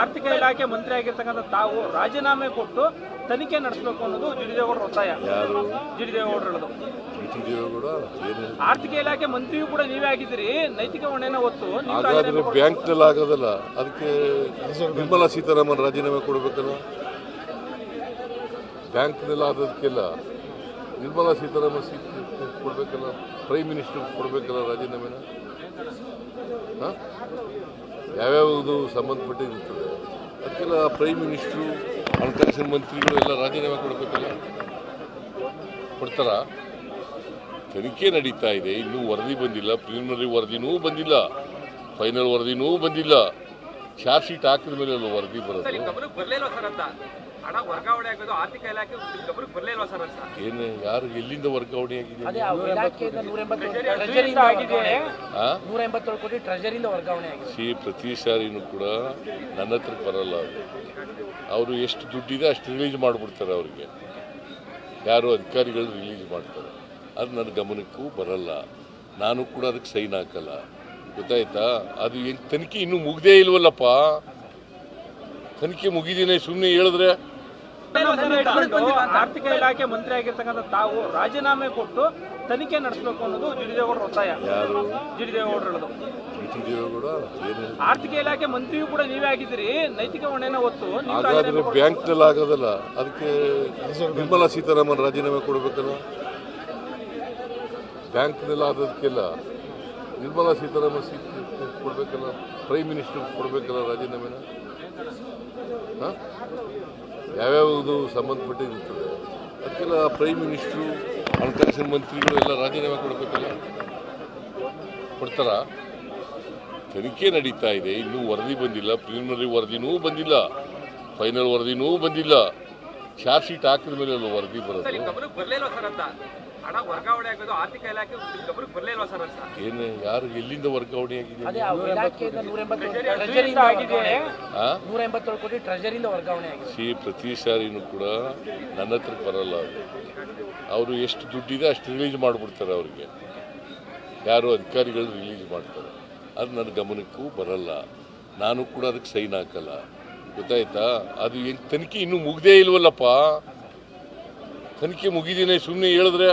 ಆರ್ಥಿಕ ಇಲಾಖೆ ಮಂತ್ರಿ ಆಗಿರ್ತಕ್ಕಂಥ ತಾವು ರಾಜೀನಾಮೆ ಕೊಟ್ಟು ತನಿಖೆ ನಡೆಸಬೇಕು ಅನ್ನೋದು ಜಿಡಿದೇಗೌಡರ ಒತ್ತಾಯ. ಯಾರು? ಜಿಡಿದೇಗೌಡರು ಹೇಳೋದು ಬಿ ಟಿ ದೇವೇಗೌಡ ಆರ್ಥಿಕ ಇಲಾಖೆ ಮಂತ್ರಿಯೂ ಕೂಡ ನೀವೇ ಆಗಿದ್ದೀರಿ. ನೈತಿಕ ಹೊಣೆನ ಹಾಗಾದ್ರೆ ರಾಜೀನಾಮೆ ಬ್ಯಾಂಕ್ನಲ್ಲಿ ಆಗೋದಲ್ಲ. ಅದಕ್ಕೆ ನಿರ್ಮಲಾ ಸೀತಾರಾಮನ್ ರಾಜೀನಾಮೆ ಕೊಡಬೇಕಲ್ಲ? ಬ್ಯಾಂಕ್ನಲ್ಲಿ ಆದದಕ್ಕೆಲ್ಲ ನಿರ್ಮಲಾ ಸೀತಾರಾಮನ್ ಸೀಟ್ ಕೊಡಬೇಕಲ್ಲ? ಪ್ರೈಮ್ ಮಿನಿಸ್ಟರ್ ಕೊಡಬೇಕಲ್ಲ ರಾಜೀನಾಮೆನ ಹಾಂ? ಯಾವ್ಯಾವುದು ಸಂಬಂಧಪಟ್ಟಿರುತ್ತದೆ ಅದಕ್ಕೆಲ್ಲ ಪ್ರೈಮ್ ಮಿನಿಸ್ಟ್ರು ಹಣಕಾಸಿನ ಮಂತ್ರಿಗಳು ಎಲ್ಲ ರಾಜೀನಾಮೆ ಕೊಡಬೇಕಲ್ಲ? ಕೊಡ್ತಾರ? ತನಿಖೆ ನಡೀತಾ ಇದೆ. ಇನ್ನೂ ವರದಿ ಬಂದಿಲ್ಲ. ಪ್ರಿಲಿಮಿನರಿ ವರದಿನೂ ಬಂದಿಲ್ಲ. ಫೈನಲ್ ವರದಿನೂ ಬಂದಿಲ್ಲ. ಚಾರ್ಜ್ ಶೀಟ್ ಹಾಕಿದ ಮೇಲೆ ವರದಿ ಬರೋದು? ಸರ್ ಅಂತ? ಹಣ ವರ್ಗಾವಣೆ ಆಗೋದು ಆರ್ಥಿಕ ಇಲಾಖೆ ಗಮನಕ್ಕೆ ಬರ್ಲಿಲ್ವಾ ಸರ್ ಅಂತ? ಏನು ಯಾರು ಎಲ್ಲಿಂದ ಆಗಿದೆ? ವರ್ಗಾವಣೆ ಆಗಿದೆ. ಸಿ ಪ್ರತಿ ಸಾರಿನೂ ಕೂಡ ನನ್ನ ಹತ್ರ ಬರಲ್ಲ ಅವರು ಅವರು ಎಷ್ಟು ದುಡ್ಡಿದೆ ಅಷ್ಟು ರಿಲೀಸ್ ಮಾಡಿಬಿಡ್ತಾರೆ ಅವರಿಗೆ. ಯಾರು ಅಧಿಕಾರಿಗಳು ರಿಲೀಸ್ ಮಾಡ್ತಾರೆ. ಅದು ನನ್ನ ಗಮನಕ್ಕೂ ಬರಲ್ಲ. ನಾನು ಕೂಡ ಅದಕ್ಕೆ ಸೈನ್ ಹಾಕಲ್ಲ. ಗೊತ್ತಾಯ್ತಾ? ಅದು ಏನು ತನಿಖೆ ಇನ್ನೂ ಮುಗ್ದೇ ಇಲ್ವಲ್ಲಪ್ಪ? ತನಿಖೆ ಮುಗಿದೀನಿ ಸುಮ್ಮನೆ ಹೇಳಿದ್ರೆ. ಆರ್ಥಿಕ ಇಲಾಖೆ ಮಂತ್ರಿ ಆಗಿರ್ತಕ್ಕಂಥ ತಾವು ರಾಜೀನಾಮೆ ಕೊಟ್ಟು ತನಿಖೆ ನಡೆಸಬೇಕು ಅನ್ನೋದು ಜಿಡಿದೇಗೌಡರ ಒತ್ತಾಯ. ಯಾರು? ಜಿಡಿದೇಗೌಡರು ಹೇಳೋದು. ಬಿ ಟಿ ದೇವೇಗೌಡ ಏನು ಆರ್ಥಿಕ ಇಲಾಖೆ ಮಂತ್ರಿಯೂ ಕೂಡ ನೀವೇ ಆಗಿದ್ದೀರಿ. ನೈತಿಕ ಹೊಣೆನ ಒತ್ತು ನೀವು ಹಾಗಾದ್ರೆ. ಬ್ಯಾಂಕ್ನಲ್ಲಿ ಆಗೋದಲ್ಲ. ಅದಕ್ಕೆ ನಿರ್ಮಲಾ ಸೀತಾರಾಮನ್ ರಾಜೀನಾಮೆ ಕೊಡಬೇಕಲ್ಲ? ಬ್ಯಾಂಕ್ನಲ್ಲಿ ಆದದಕ್ಕೆಲ್ಲ. ನಿರ್ಮಲಾ ಸೀತಾರಾಮನ್ ಸೀಟ್ ಕೊಡಬೇಕಲ್ಲ? ಪ್ರೈಮ್ ಮಿನಿಸ್ಟರ್ ಕೊಡಬೇಕಲ್ಲ ರಾಜೀನಾಮೆನ? ಹಾಂ? ಯಾವ್ಯಾವುದು ಸಂಬಂಧಪಟ್ಟಿರುತ್ತದೆ ಅದಕ್ಕೆಲ್ಲ ಪ್ರೈಮ್ ಮಿನಿಸ್ಟ್ರು ಹಣಕಾಸಿನ ಮಂತ್ರಿಗಳು ಎಲ್ಲ ರಾಜೀನಾಮೆ ಕೊಡಬೇಕಲ್ಲ? ಕೊಡ್ತಾರ? ತನಿಖೆ ನಡೀತಾ ಇದೆ. ಇನ್ನೂ ವರದಿ ಬಂದಿಲ್ಲ. ಪ್ರಿಲಿಮಿನರಿ ವರದಿನೂ ಬಂದಿಲ್ಲ. ಫೈನಲ್ ವರದಿನೂ ಬಂದಿಲ್ಲ. ಚಾರ್ಜ್ ಶೀಟ್ ಹಾಕಿದ ಮೇಲೆ ವರದಿ ಅಂತ? ಏನು ಯಾರು ಎಲ್ಲಿಂದ ವರ್ಗಾವಣೆ ಆಗಿದೆ? ಸಿ ಪ್ರತಿ ಸಾರಿನೂ ಕೂಡ ನನ್ನ ಹತ್ರ ಬರಲ್ಲ ಅವರು ಅವರು ಎಷ್ಟು ದುಡ್ಡಿದೆ ಅಷ್ಟು ರಿಲೀಸ್ ಮಾಡಿಬಿಡ್ತಾರೆ ಅವರಿಗೆ. ಯಾರು ಅಧಿಕಾರಿಗಳು ರಿಲೀಸ್ ಮಾಡ್ತಾರೆ. ಅದು ನನ್ನ ಗಮನಕ್ಕೂ ಬರಲ್ಲ. ನಾನು ಕೂಡ ಅದಕ್ಕೆ ಸೈನ್ ಹಾಕಲ್ಲ. ಗೊತ್ತಾಯ್ತಾ? ಅದು ತನಿಖೆ ಇನ್ನೂ ಮುಗ್ದೇ ಇಲ್ವಲ್ಲಪ್ಪ? ತನಿಖೆ ಮುಗಿದೀನಿ ಸುಮ್ಮನೆ ಹೇಳಿದ್ರೆ